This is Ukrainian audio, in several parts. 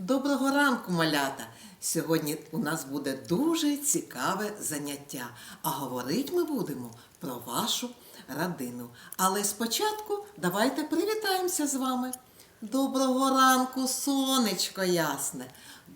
Доброго ранку, малята! Сьогодні у нас буде дуже цікаве заняття, а говорити ми будемо про вашу родину. Але спочатку давайте привітаємося з вами. Доброго ранку, сонечко ясне!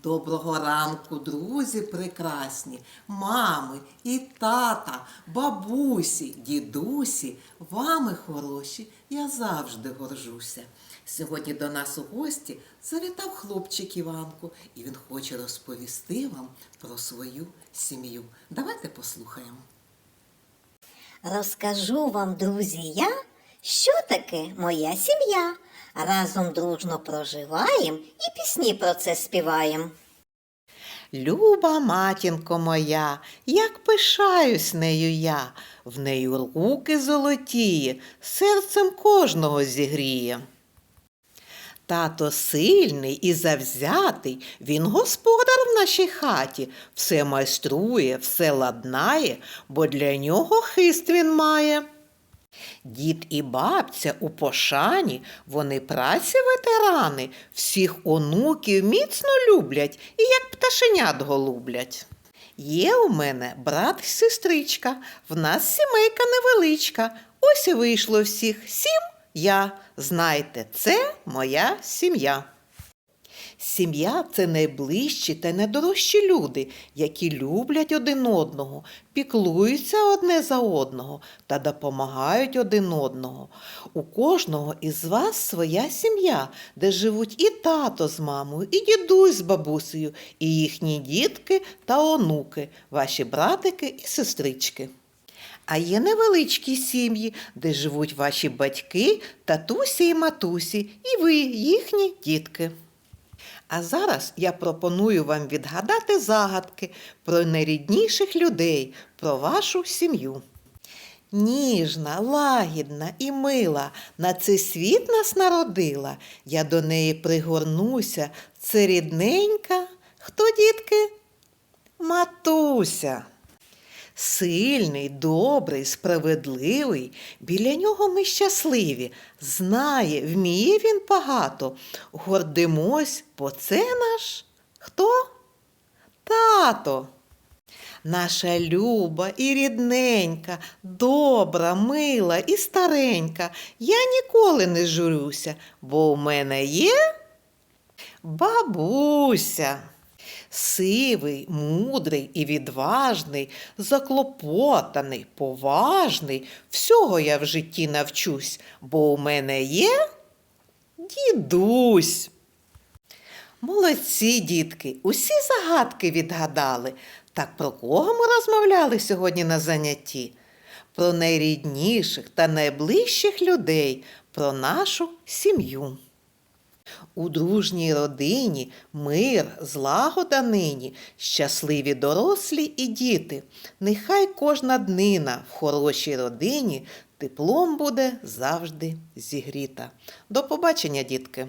Доброго ранку, друзі прекрасні, мами і тата, бабусі, дідусі, вами хороші, я завжди горжуся. Сьогодні до нас у гості завітав хлопчик Іванко, і він хоче розповісти вам про свою сім'ю. Давайте послухаємо. Розкажу вам, друзі, я, що таке моя сім'я. Разом дружно проживаєм і пісні про це співаєм. Люба матінко моя, як пишаюсь нею я, в нею руки золотіє, серцем кожного зігріє. Тато сильний і завзятий, він господар в нашій хаті, все майструє, все ладнає, бо для нього хист він має. Дід і бабця у пошані, вони праці ветерани, всіх онуків міцно люблять і як пташенят голублять. Є у мене брат і сестричка, в нас сімейка невеличка. Ось і вийшло всіх сім я. Знайте, це моя сім'я. Сім'я це найближчі та найдорожчі люди, які люблять один одного, піклуються одне за одного та допомагають один одного. У кожного із вас своя сім'я, де живуть і тато з мамою, і дідусь з бабусею, і їхні дітки та онуки, ваші братики і сестрички. А є невеличкі сім'ї, де живуть ваші батьки, татусі і матусі, і ви, їхні дітки. А зараз я пропоную вам відгадати загадки про найрідніших людей, про вашу сім'ю. Ніжна, лагідна і мила, на цей світ нас народила. Я до неї пригорнуся. Це рідненька. Хто, дітки? Матуся. Сильний, добрий, справедливий, біля нього ми щасливі. Знає, вміє він багато. Гордимось, бо це наш хто? Тато. Наша люба і рідненька, добра, мила і старенька. Я ніколи не журюся, бо у мене є бабуся. Сивий, мудрий і відважний, заклопотаний, поважний. Всього я в житті навчусь, бо у мене є дідусь. Молодці, дітки, усі загадки відгадали. Так про кого ми розмовляли сьогодні на занятті? Про найрідніших та найближчих людей, про нашу сім'ю. У дружній родині мир, злагода нині, щасливі дорослі і діти. Нехай кожна днина в хорошій родині теплом буде завжди зігріта. До побачення, дітки!